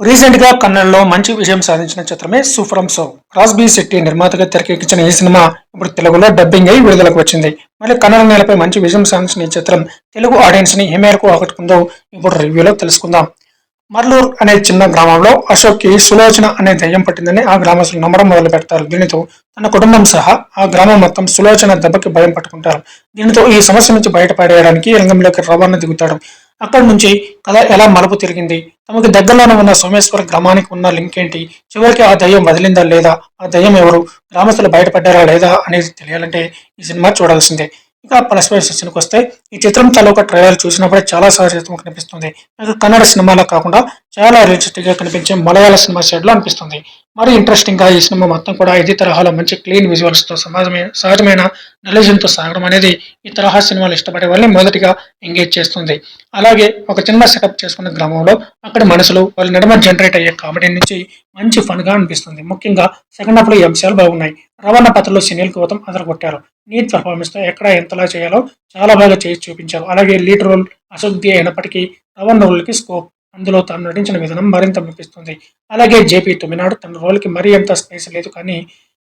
రీసెంట్గా కన్నడలో మంచి విజయం సాధించిన చిత్రమే సూఫరం సో రాస్బీ శెట్టి నిర్మాతగా తెరకెక్కించిన ఈ సినిమా ఇప్పుడు తెలుగులో డబ్బింగ్ అయి విడుదలకు వచ్చింది. మళ్ళీ కన్నడ నేలపై మంచి విజయం సాధించిన ఈ చిత్రం తెలుగు ఆడియన్స్ని ఏ మేరకు ఆకట్టుకుందో ఇప్పుడు రివ్యూలో తెలుసుకుందాం. మర్లూర్ అనే చిన్న గ్రామంలో అశోక్కి సులోచన అనే దయ్యం పట్టిందని ఆ గ్రామస్తులు నమ్మడం మొదలు పెడతారు. దీనితో తన కుటుంబం సహా ఆ గ్రామం మొత్తం సులోచన దెబ్బకి భయం పట్టుకుంటారు. దీనితో ఈ సమస్య నుంచి బయటపడేయడానికి రంగంలోకి రవాణా దిగుతాడు అక్కడి నుంచి కథ ఎలా మలుపు తిరిగింది? తమకు దగ్గరలోనే ఉన్న సోమేశ్వర గ్రామానికి ఉన్న లింక్ ఏంటి? చివరికి ఆ దయ్యం వదిలిందా లేదా? ఆ దయ్యం ఎవరు? గ్రామస్తులు బయటపడ్డారా లేదా అనేది తెలియాలంటే ఈ సినిమా చూడాల్సిందే. ఇక ప్లస్ పాయింట్ సెక్షన్కి వస్తే ఈ చిత్రం చాలా ఒక ట్రయల్ చూసినప్పుడే చాలా సహజత్వం కనిపిస్తుంది. కన్నడ సినిమాలో కాకుండా చాలా రియలిస్టిక్ కనిపించే మలయాళ సినిమా సైడ్ అనిపిస్తుంది. మరీ ఇంట్రెస్టింగ్గా ఈ సినిమా మొత్తం కూడా ఇదే తరహాలో మంచి క్లీన్ విజువల్స్తో సమాజమే సహజమైన నలేజన్ సాగడం అనేది ఈ తరహా సినిమాలు ఇష్టపడే వాళ్ళని మొదటిగా ఎంగేజ్ చేస్తుంది. అలాగే ఒక చిన్న సెటప్ చేసుకున్న గ్రామంలో అక్కడ మనుషులు వాళ్ళ నడుమ జనరేట్ అయ్యే కామెడీ నుంచి మంచి ఫన్గా అనిపిస్తుంది. ముఖ్యంగా సెకండ్ హాఫ్లో ఈ అంశాలు బాగున్నాయి. రవాణా పత్రలో సునీల్ గౌతమ్ అదరగొట్టారు. నీట్ పర్ఫార్మెన్స్తో ఎక్కడ ఎంతలా చేయాలో చాలా బాగా చేసి చూపించారు. అలాగే లీడ్ రోల్ అశోక్ అయినప్పటికీ రవణ రోల్కి స్కోప్ అందులో తాను నటించిన విధానం మరింత మెప్పిస్తుంది. అలాగే జేపీ తొమ్మినాడు తన రోల్కి మరీ అంత స్పేస్ లేదు కానీ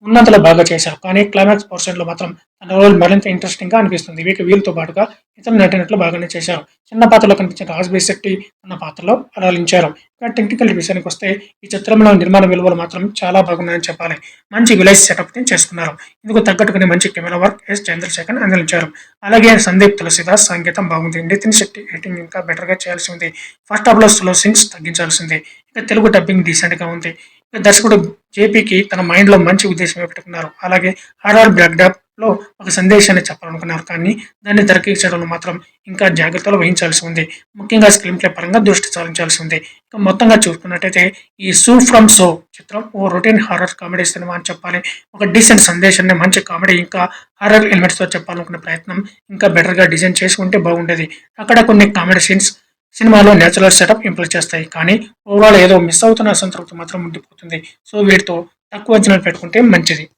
ఉన్నంతలో బాగా చేశారు. కానీ క్లైమాక్స్ పోర్షన్లో మాత్రం తన రోల్ మరింత ఇంట్రెస్టింగ్గా అనిపిస్తుంది. వీక వీళ్ళతో పాటుగా ఇతర నటినట్లు బాగానే చేశారు. చిన్న పాత్రలో కనిపించిన రాజ్బీ శెట్టి అన్న పాత్రలో అలరించారు ఇంకా టెక్నికల్ విషయానికి వస్తే ఈ చిత్రంలో నిర్మాణ విలువలు మాత్రం చాలా బాగున్నాయని చెప్పాలి. మంచి విలేజ్ సెటప్ని చేసుకున్నారు. ఇందుకు తగ్గట్టుకుని మంచి కెమెరా వర్క్ ఎస్ చంద్రశేఖర్ అందించారు. అలాగే సందీప్ తులసిదాస్ సంగీతం బాగుంది. నితిన్ శెట్టి ఎడిటింగ్ ఇంకా బెటర్గా చేయాల్సి ఉంది. ఫస్ట్ హాఫ్లో స్లో సీన్స్ తగ్గించాల్సింది ఇక తెలుగు డబ్బింగ్ డీసెంట్గా ఉంది. దర్శకుడు జేపీకి తన మైండ్లో మంచి ఉద్దేశమే పెట్టుకున్నారు అలాగే హారర్ బ్యాక్డాప్లో ఒక సందేశాన్ని చెప్పాలనుకున్నారు. కానీ దాన్ని తెరకెక్కించడంలో మాత్రం ఇంకా జాగ్రత్తలు వహించాల్సి ఉంది. ముఖ్యంగా స్క్రీన్ ప్లే పరంగా దృష్టి సారించాల్సి ఉంది. ఇక మొత్తంగా చూసుకున్నట్టయితే ఈ సూ ఫ్రమ్ సో చిత్రం ఓ రొటీన్ హారర్ కామెడీ సినిమా అని చెప్పాలి. ఒక డీసెంట్ సందేశాన్ని మంచి కామెడీ ఇంకా హారర్ ఎలిమెంట్స్తో చెప్పాలనుకునే ప్రయత్నం ఇంకా బెటర్గా డిజైన్ డిజైన్ చేసుకుంటే బాగుండేది. అక్కడ కొన్ని కామెడీ సీన్స్ సినిమాలో నేచురల్ సెటప్ ఇంప్రూవ్ చేస్తాయి. కానీ ఓవరాల్ ఏదో మిస్ అవుతున్న అసంతృప్తి మాత్రం ఉండిపోతుంది. సో వీటితో తక్కువ అంచనాలు పెట్టుకుంటే మంచిది.